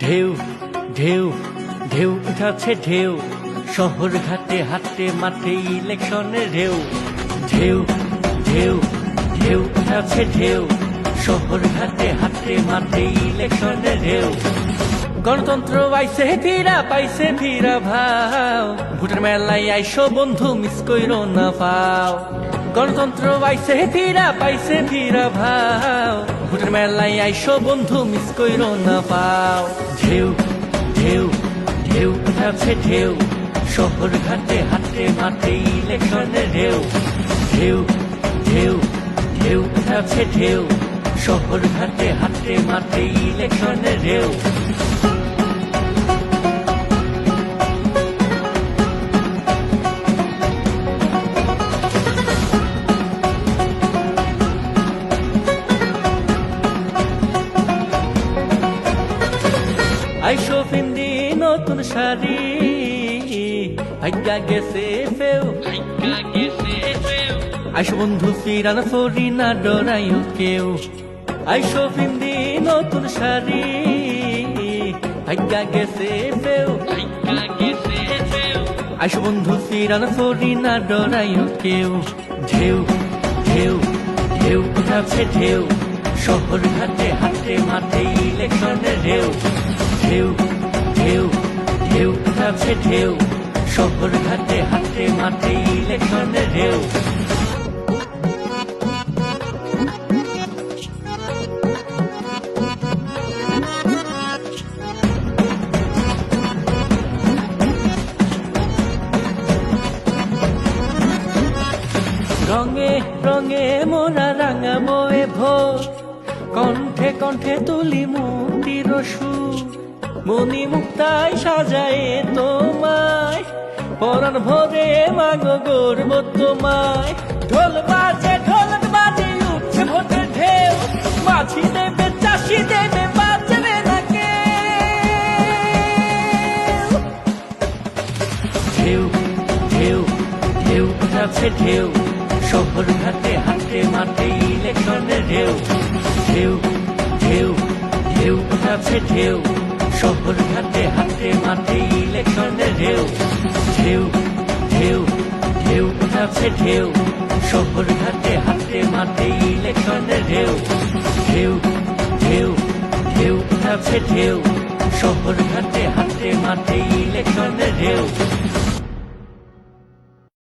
ঢেউ ঢেউ ঢেউ উঠাচ্ছে ঢেউ। শহর ঘাটে, হাটে, মাঠে ইলেকশনের ঢেউ। ঢেউ ঢেউ ঢেউ উঠাচ্ছে ঢেউ। শহর ঘাটে, হাটে, মাঠে ইলেকশনের ঢেউ। গণতন্ত্র পাইছে, ফিরা পাইছে, ফিরা ভাও। ভোটের মেলায় আইসো, বন্ধু, মিস কইরো না পাও। গণতন্ত্র পাইছে, ফিরা পাইছে, ফিরা ভাও। ভোটের মেলায় আইসো বন্ধু মিস কইরো না পাও। ঢেউ ঢেউ ঢেউ আছে ঢেউ। শহর ঘাটে হাতে মাঠে ইলেকশনের ঢেউ। ঢেউ ঢেউ ঢেউ আছে ঢেউ। শহর ঘাটে হাতে মাঠে ইলেকশনের ঢেউ। আইসো ফিন্দি নতুন শাড়ি। ভাগ্যা গেছে ফেউ। আইসো বন্ধু ফিরান ফরি না ডরাইও কেউ। আইসো ফিন্দি নতুন শাড়ি। ভাগ্যা গেছে ফেউ। আইসো বন্ধু ফিরান ফরি না ডরাইও কেউ। ঢেউ ঢেউ ঢেউ উঠাচ্ছে ঢেউ? শহর ঘাটে হাটে মাঠে ইলেকশনের ঢেউ। ঢেউ ঢেউ ঢেউ উঠাচ্ছে ঢেউ। শহর ঘাটে, হাতে মাঠে ইলেকশনের ঢেউ। রঙে রঙে মোরা রাঙাবো এ ভোর। কণ্ঠে কণ্ঠে তুলি মুক্তির সুর। মনি মুক্তায় সাজায় তোমায়। পরাণ ভরে মাগো গর্ব তোমায় ঢোল বাজে ঢোলক বাজে, উঠছে ভোটের ঢেউ। মাছি দেবে, চাষি দেবে না ঢেউ ঢেউ শহর ঘাটে, হাটে, মাঠে ইলেকশনের ঢেউ। ঢেউ ঢেউ ঢেউ ঢেউ। শহর ঘাটে হাতে মাঠে, ইলেকশনের ঢেউ ঢেউ ঢেউ ঢেউ উঠাচ্ছে ঢেউ। শহর ঘাটে হাতে মাঠে, ইলেকশনের ঢেউ ঢেউ ঢেউ ঢেউ উঠাচ্ছে ঢেউ। শহর ঘাটে হাতে মাঠে, ইলেকশনের ঢেউ।